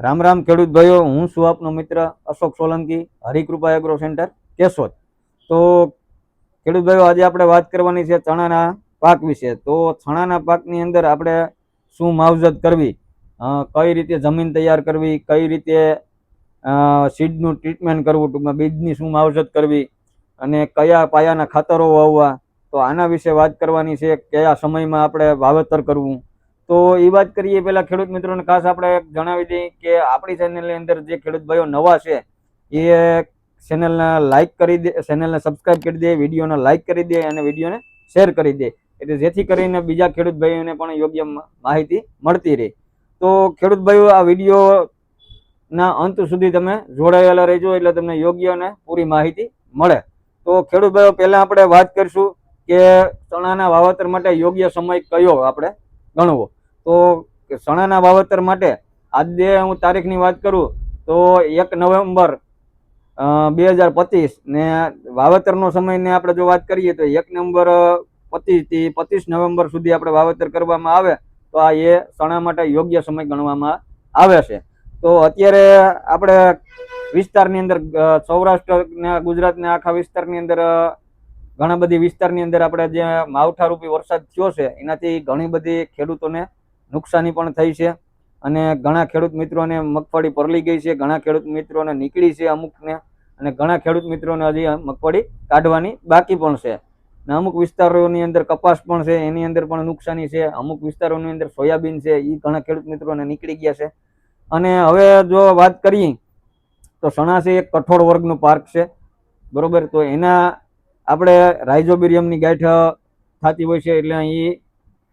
રામ રામ ખેડૂત ભાઈઓ, હું છું આપનો મિત્ર અશોક સોલંકી, હરિકૃપા એગ્રો સેન્ટર, કેશોદ. તો ખેડૂત ભાઈઓ, આજે આપણે વાત કરવાની છે ચણાના પાક વિશે. તો ચણાના પાકની અંદર આપણે શું માવજત કરવી? કઈ રીતે જમીન તૈયાર કરવી? કઈ રીતે સીડનું ટ્રીટમેન્ટ કરવું? ટૂંકમાં બીજની શું માવજત કરવી? અને કયા પાયાના ખાતરો વાવવા? તો આના વિશે વાત કરવાની છે, કયા સમયમાં આપણે વાવેતર કરવું? તો એ વાત કરીએ પહેલાં ખેડૂત મિત્રોને ખાસ આપણે જણાવી દઈએ કે આપણી ચેનલની અંદર જે ખેડૂત ભાઈઓ નવા છે, એ ચેનલને લાઈક કરી દે ચેનલને સબસ્ક્રાઇબ કરી દે વિડીયોને લાઈક કરી દે અને વિડીયોને શેર કરી દે. એટલે જેથી કરીને બીજા ખેડૂત ભાઈઓને પણ યોગ્ય માહિતી મળતી રહે. તો ખેડૂત ભાઈઓ, આ વિડીયોના અંત સુધી તમે જોડાયેલા રહેજો એટલે તમને યોગ્ય અને પૂરી માહિતી મળે. તો ખેડૂત ભાઈઓ, પહેલાં આપણે વાત કરીશું કે ચણાના વાવેતર માટે યોગ્ય સમય કયો આપણે ગણવો. તો ચણાના વાવેતર માટે આજે હું તારીખની વાત કરું, તો એક નવેમ્બર બે હજાર પચીસ ને વાવેતરનો સમયને આપણે જો વાત કરીએ તો એક નવેમ્બર પચીસથી પચીસ નવેમ્બર સુધી આપણે વાવેતર કરવામાં આવે, તો આ એ ચણા માટે યોગ્ય સમય ગણવામાં આવે છે. તો અત્યારે આપણે વિસ્તારની અંદર સૌરાષ્ટ્રના, ગુજરાતના આખા વિસ્તારની અંદર ઘણા બધી વિસ્તારની અંદર આપણે જે માવઠારૂપી વરસાદ થયો છે, એનાથી ઘણી બધી ખેડૂતોને નુકસાની પણ થઈ છે. અને ઘણા ખેડૂત મિત્રોને મગફળી પરલી ગઈ છે, ઘણા ખેડૂત મિત્રોને નીકળી છે અમુકને, અને ઘણા ખેડૂત મિત્રોને હજી મગફળી કાઢવાની બાકી પણ છે. ને અમુક વિસ્તારોની અંદર કપાસ પણ છે, એની અંદર પણ નુકસાની છે. અમુક વિસ્તારોની અંદર સોયાબીન છે એ ઘણા ખેડૂત મિત્રોને નીકળી ગયા છે. અને હવે જો વાત કરીએ, તો સણાસી એક કઠોળ વર્ગનું પાર્ક છે. બરોબર? તો એના આપણે રાઇઝોબિરિયમની ગાંઠ થતી હોય છે, એટલે અહીં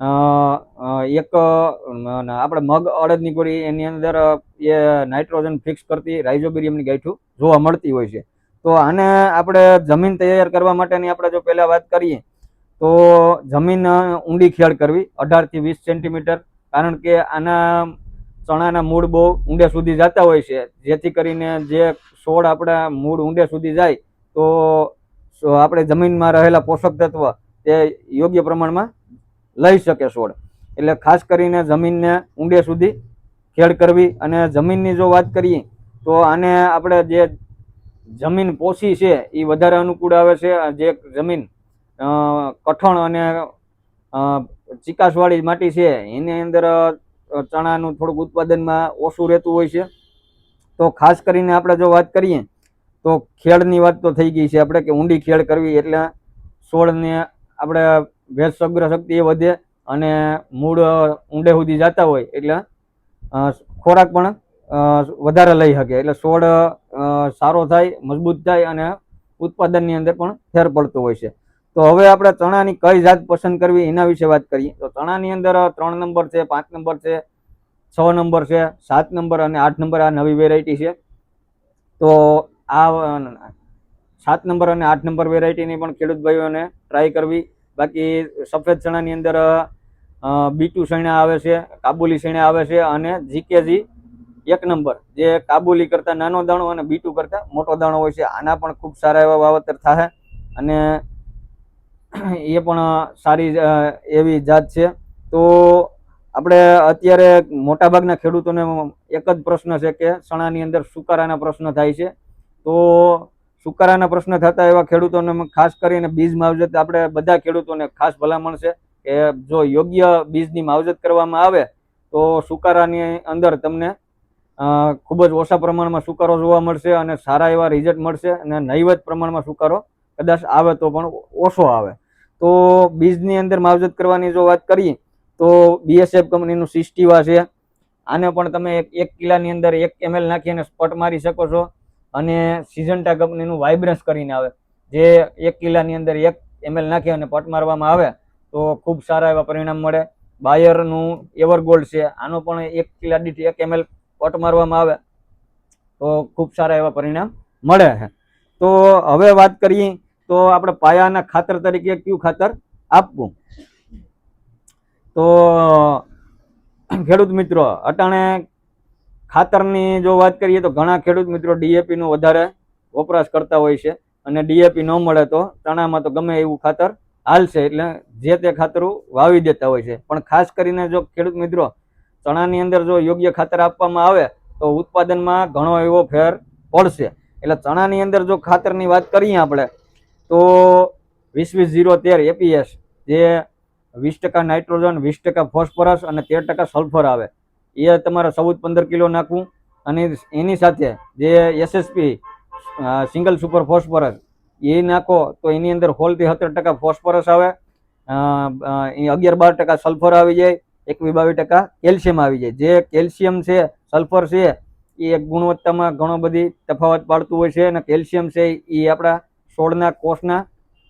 એક આપણે મગ અડદની ગોળી એની અંદર એ નાઇટ્રોજન ફિક્સ કરતી રાઇઝોબેરિયમની ગાંઠું જોવા મળતી હોય છે. તો આને આપણે જમીન તૈયાર કરવા માટેની આપણે જો પહેલાં વાત કરીએ, તો જમીન ઊંડી ખેડ કરવી અઢારથી વીસ સેન્ટીમીટર, કારણ કે આના ચણાના મૂળ બહુ ઊંડે સુધી જતા હોય છે. જેથી કરીને જે છોડ આપણા મૂળ ઊંડે સુધી જાય, તો આપણે જમીનમાં રહેલા પોષક તત્વ તે યોગ્ય પ્રમાણમાં લઈ શકે છોડ. એટલે ખાસ કરીને જમીનને ઊંડે સુધી ખેડ કરવી અને જમીનની જો વાત કરીએ, તો આને આપણે જે જમીન પોષી છે એ વધારે અનુકૂળ આવે છે. જે જમીન કઠણ અને ચિકાસવાળી માટી છે, એની અંદર ચણાનું થોડુંક ઉત્પાદનમાં ઓછું રહેતું હોય છે. તો ખાસ કરીને આપણે જો વાત કરીએ, તો ખેડની વાત તો થઈ ગઈ છે. આપણે કે ઊંડી ખેડ કરવી એટલે છોડને આપણે ભેજ સગ્ર શક્તિ એ વધે અને મૂળ ઊંડે સુધી જતા હોય એટલે ખોરાક પણ વધારે લઈ શકે. એટલે છોડ સારો થાય, મજબૂત થાય અને ઉત્પાદનની અંદર પણ ફેર પડતો હોય છે. તો હવે આપણે ચણાની કઈ જાત પસંદ કરવી એના વિશે વાત કરીએ. તો ચણાની અંદર ત્રણ નંબર છે, પાંચ નંબર છે, છ નંબર છે, સાત નંબર અને આઠ નંબર આ નવી વેરાયટી છે. તો આ સાત નંબર અને આઠ નંબર વેરાયટીની પણ ખેડૂત ભાઈઓને ટ્રાય કરવી. બાકી સફેદ ચણાની અંદર બીટુ શેણા આવે છે, કાબુલી શેણા આવે છે અને જીકેજી એક નંબર. જે કાબુલી કરતાં નાનો દાણો અને બીટુ કરતાં મોટો દાણો હોય છે. આના પણ ખૂબ સારા એવા વાવતર થાય અને એ પણ સારી એવી જાત છે. તો આપણે અત્યારે મોટાભાગના ખેડૂતોને એક જ પ્રશ્ન છે કે ચણાની અંદર સુકારાના પ્રશ્ન થાય છે. તો સુકારાના પ્રશ્ન થતા એવા ખેડૂતોને ખાસ કરીને બીજ માવજત, આપણે બધા ખેડૂતોને ખાસ ભલામણ છે કે જો યોગ્ય બીજની માવજત કરવામાં આવે તો સુકારાની અંદર તમને ખૂબ જ ઓછા પ્રમાણમાં સુકારો જોવા મળશે અને સારા એવા રિઝલ્ટ મળશે અને નહીવત પ્રમાણમાં સુકારો કદાચ આવે તો પણ ઓછો આવે. તો બીજની અંદર માવજત કરવાની જો વાત કરીએ તો બીએસએફ કંપનીનું સિસ્ટીવા છે. આને પણ તમે એક એક કિલ્લાની અંદર એક એમએલ નાખીને સ્પટ મારી શકો છો. અને સિઝન્ટા કંપનીનું વાઇબ્રન્સ કરીને આવે. જે એક કિલ્લાની અંદર એક એમએલ નાખી અને પટ મારવામાં આવે, તો ખૂબ સારા એવા પરિણામ મળે. બાયરનું એવરગોલ્ડ છે, આનો પણ એક કિલ્લા દીઠ એક એમએલ પટ મારવામાં આવે, તો ખૂબ સારા એવા પરિણામ મળે છે. તો હવે વાત કરીએ, તો આપણે પાયાના ખાતર તરીકે કયું ખાતર આપવું? તો ખેડૂત મિત્રો, અટાણે ખાતરની જો વાત કરીએ તો ઘણા ખેડૂત મિત્રો ડીએપીનો વધારે વપરાશ કરતા હોય છે અને ડીએપી ન મળે તો ચણામાં તો ગમે એવું ખાતર હાલશે એટલે જે તે ખાતરું વાવી દેતા હોય છે. પણ ખાસ કરીને જો ખેડૂત મિત્રો ચણાની અંદર જો યોગ્ય ખાતર આપવામાં આવે તો ઉત્પાદનમાં ઘણો એવો ફેર પડશે. એટલે ચણાની અંદર જો ખાતરની વાત કરીએ આપણે, તો વીસ વીસ ઝીરો તેર એપીએસ જે વીસ ટકા નાઇટ્રોજન, વીસ ટકા ફોસ્ફરસ અને તેર ટકા સલ્ફર આવે. એ તમારે ચૌદ, પંદર કિલો નાખવું. અને એની સાથે જે એસએસપી સિંગલ સુપર ફોસ્ફરસ એ નાખો તો એની અંદર હોલથી સત્તર ટકા ફોસ્ફરસ આવે. એ અગિયાર, બાર ટકા સલ્ફર આવી જાય. એકવી બાવીસ ટકા કેલ્શિયમ આવી જાય. જે કેલ્શિયમ છે સલ્ફર છે, એ ગુણવત્તામાં ઘણો બધી તફાવત પાડતું હોય છે. અને કેલ્શિયમ છે, એ આપણા છોડના કોષના,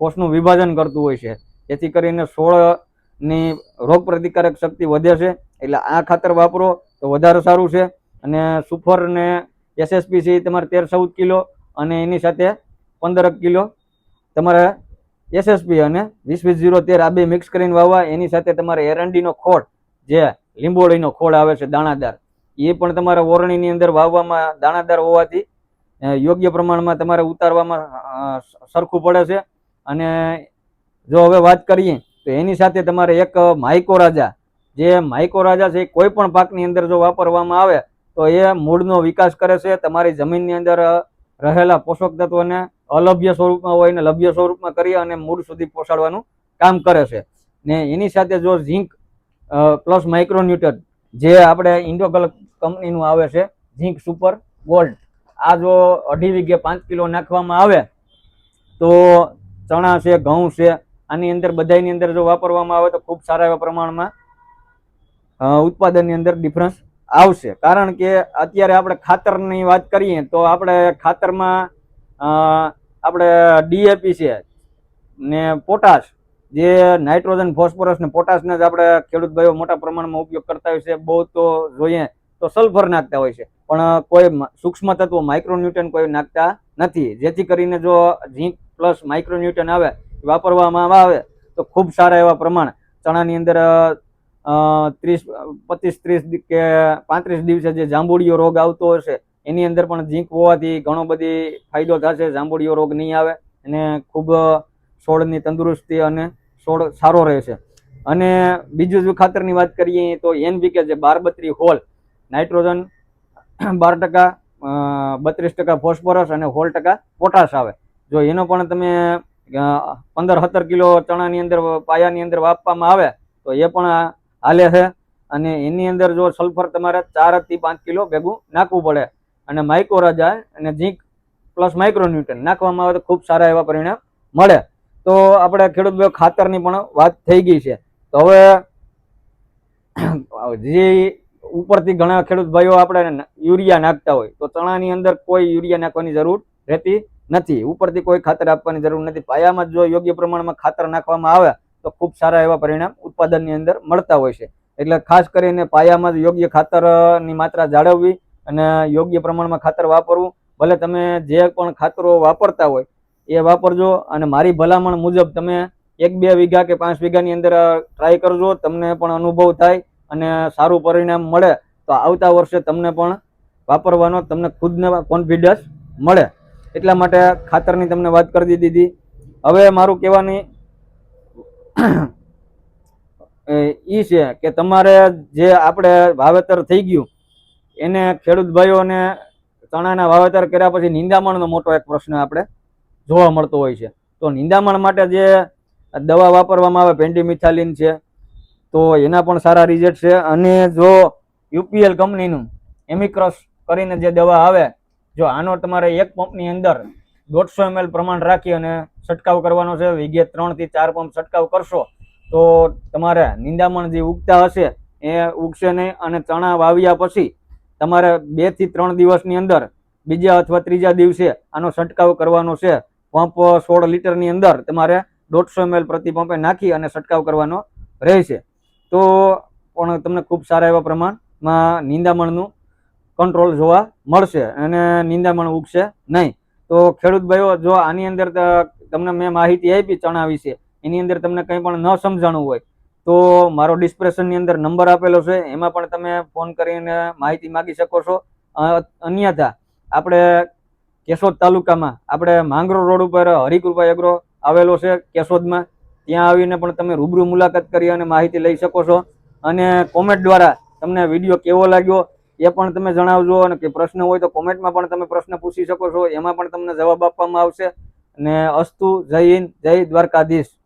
કોષનું વિભાજન કરતું હોય છે. જેથી કરીને છોડની રોગ પ્રતિકારક શક્તિ વધે છે. એટલે આ ખાતર વાપરો તો વધારે સારું છે. અને સુફર ને એસએસપી છે તમારે તેર ચૌદ કિલો અને એની સાથે પંદર કિલો. તમારે એસએસપી અને વીસ વીસ ઝીરો તેર આ બે મિક્સ કરીને વાવવા. એની સાથે તમારે એરંડીનો ખોળ, જે લીંબોળીનો ખોળ આવે છે, દાણાદાર, એ પણ તમારે ઓરણીની અંદર વાવવામાં દાણાદાર હોવાથી યોગ્ય પ્રમાણમાં તમારે ઉતારવામાં સરખું પડે છે. અને જો હવે વાત કરીએ, તો એની સાથે તમારે એક માઇકો રાજા જે માઇકો રાજા છે કોઈ પણ પાકની અંદર જો વાપરવામાં આવે, તો એ મૂળનો વિકાસ કરે છે. તમારી જમીનની અંદર રહેલા પોષક તત્વોને અલભ્ય સ્વરૂપમાં હોય ને લભ્ય સ્વરૂપમાં કરી અને મૂળ સુધી પહોંચાડવાનું કામ કરે છે. ને એની સાથે જો ઝીંક પ્લસ માઇક્રોન્યુટન, જે આપણે ઇન્ડોગલ કંપનીનું આવે છે, ઝીંક સુપર ગોલ્ડ, આ જો અઢી વીઘે પાંચ કિલો નાખવામાં આવે, તો ચણા છે, ઘઉં છે, આની અંદર બધાની અંદર જો વાપરવામાં આવે તો ખૂબ સારા એવા પ્રમાણમાં ઉત્પાદનની અંદર ડિફરન્સ આવશે. કારણ કે અત્યારે આપણે ખાતરની વાત કરીએ તો આપણે ખાતરમાં આપણે ડીએપી છે ને પોટાશ, જે નાઇટ્રોજન, ફોસ્ફરસ ને પોટાશના જ આપણે ખેડૂત ભાઈઓ મોટા પ્રમાણમાં ઉપયોગ કરતા હોય છે. બહુ તો જોઈએ તો સલ્ફર નાખતા હોય છે. પણ કોઈ સૂક્ષ્મ તત્વો માઇક્રોન્યુટન કોઈ નાખતા નથી. જેથી કરીને જો ઝીંક પ્લસ માઇક્રોન્યુટન આવે, વાપરવામાં આવે તો ખૂબ સારા એવા પ્રમાણ. ચણાની અંદર ત્રીસ, પચીસ, ત્રીસ કે પાંત્રીસ દિવસે જે જાંબુડિયો રોગ આવતો હશે, એની અંદર પણ ઝીંક હોવાથી ઘણો બધી ફાયદો થશે, જાંબુડિયો રોગ નહીં આવે અને ખૂબ છોડની તંદુરસ્તી અને છોડ સારો રહેશે. અને બીજું જો ખાતરની વાત કરીએ તો એનપીકે જે બાર બત્રી હોલ, નાઇટ્રોજન બાર ટકા બત્રીસ ટકા ફોસ્ફરસ અને હોલ ટકા પોટાશ આવે. જો એનો પણ તમે પંદર, સત્તર કિલો ચણાની અંદર, પાયાની અંદર વાપવામાં આવે, તો એ પણ હાલે છે. અને એની અંદર જો સલ્ફર તમારે ચારથી પાંચ કિલો ભેગું નાખવું પડે. અને માઇક્રોરાજા અને ઝીંક પ્લસ માઇક્રોન્યુટન નાખવામાં આવે તો ખૂબ સારા એવા પરિણામ મળે. તો આપણે ખેડૂત ખાતરની પણ વાત થઈ ગઈ છે. તો હવે જે ઉપરથી ઘણા ખેડૂત ભાઈઓ આપણે યુરિયા નાખતા હોય, તો ચણાની અંદર કોઈ યુરિયા નાખવાની જરૂર રહેતી નથી. ઉપરથી કોઈ ખાતર આપવાની જરૂર નથી. પાયામાં જો યોગ્ય પ્રમાણમાં ખાતર નાખવામાં આવે તો ખૂબ સારા એવા પરિણામ ઉત્પાદનની અંદર મળતા હોય છે. એટલે ખાસ કરીને પાયામાં યોગ્ય ખાતરની માત્રા જાળવવી અને યોગ્ય પ્રમાણમાં ખાતર વાપરવું. ભલે તમે જે પણ ખાતરો વાપરતા હોય એ વાપરજો અને મારી ભલામણ મુજબ તમે એક બે વીઘા કે પાંચ વીઘાની અંદર ટ્રાય કરજો, તમને પણ અનુભવ થાય અને સારું પરિણામ મળે તો આવતા વર્ષે તમને પણ વાપરવાનો, તમને ખુદને કોન્ફિડન્સ મળે. એટલા માટે ખાતરની તમને વાત કરી દીધી. હવે મારું કહેવાની એ છે કે તમારે જે આપણે વાવેતર થઈ ગયું, એને ખેડૂત ભાઈઓને ચણાના વાવેતર કર્યા પછી નિંદામણનો મોટો એક પ્રશ્ન આપણે જોવા મળતો હોય છે. તો નિંદામણ માટે જે દવા વાપરવામાં આવે પેન્ડીમિથાલિન છે, તો એના પણ સારા રિઝલ્ટ છે. અને જો યુપીએલ કંપનીનું એમિક્રોસ કરીને જે દવા આવે, જો આનો તમારે એક પંપની અંદર દોઢસો એમએલ પ્રમાણ રાખી અને છંટકાવ કરવાનો છે. વીઘે ત્રણથી ચાર પંપ છંટકાવ કરશો તો તમારે નિંદામણ જે ઉગતા હશે એ ઉગશે નહીં અને ચણા વાવ્યા પછી તમારે બેથી ત્રણ દિવસની અંદર બીજા અથવા ત્રીજા દિવસે આનો છંટકાવ કરવાનો છે. પંપ સોળ લીટરની અંદર તમારે દોઢસો એમએલ પ્રતિ પંપે નાખી અને છંટકાવ કરવાનો રહેશે. તો પણ તમને ખૂબ સારા એવા પ્રમાણમાં નિંદામણનું કંટ્રોલ જોવા મળશે અને નિંદામણ ઉગશે નહીં. તો ખેડૂત ભાઈઓ, જો આની અંદર તમને મેં માહિતી આપી ચણા વિશે એની અંદર તમને કંઈ પણ ન સમજાણું હોય, તો મારો ડિસ્ક્રિપ્શનની અંદર નંબર આપેલો છે. એમાં પણ તમે ફોન કરીને માહિતી માગી શકો છો. અન્યથા આપણે કેશોદ તાલુકામાં, આપણે માંગરો રોડ ઉપર હરિકૃપા એગ્રો આવેલો છે, કેશોદમાં. ત્યાં આવીને પણ તમે રૂબરૂ મુલાકાત કરી અને માહિતી લઈ શકો છો. અને કોમેન્ટ દ્વારા તમને વીડિયો કેવો લાગ્યો એ પણ તમે જણાવજો અને કે પ્રશ્ન હોય તો કોમેન્ટમાં પણ તમે પ્રશ્ન પૂછી શકો છો. એમાં પણ તમને જવાબ આપવામાં આવશે. અને અસ્તુ જય હિન્દ, જય દ્વારકાધીશ.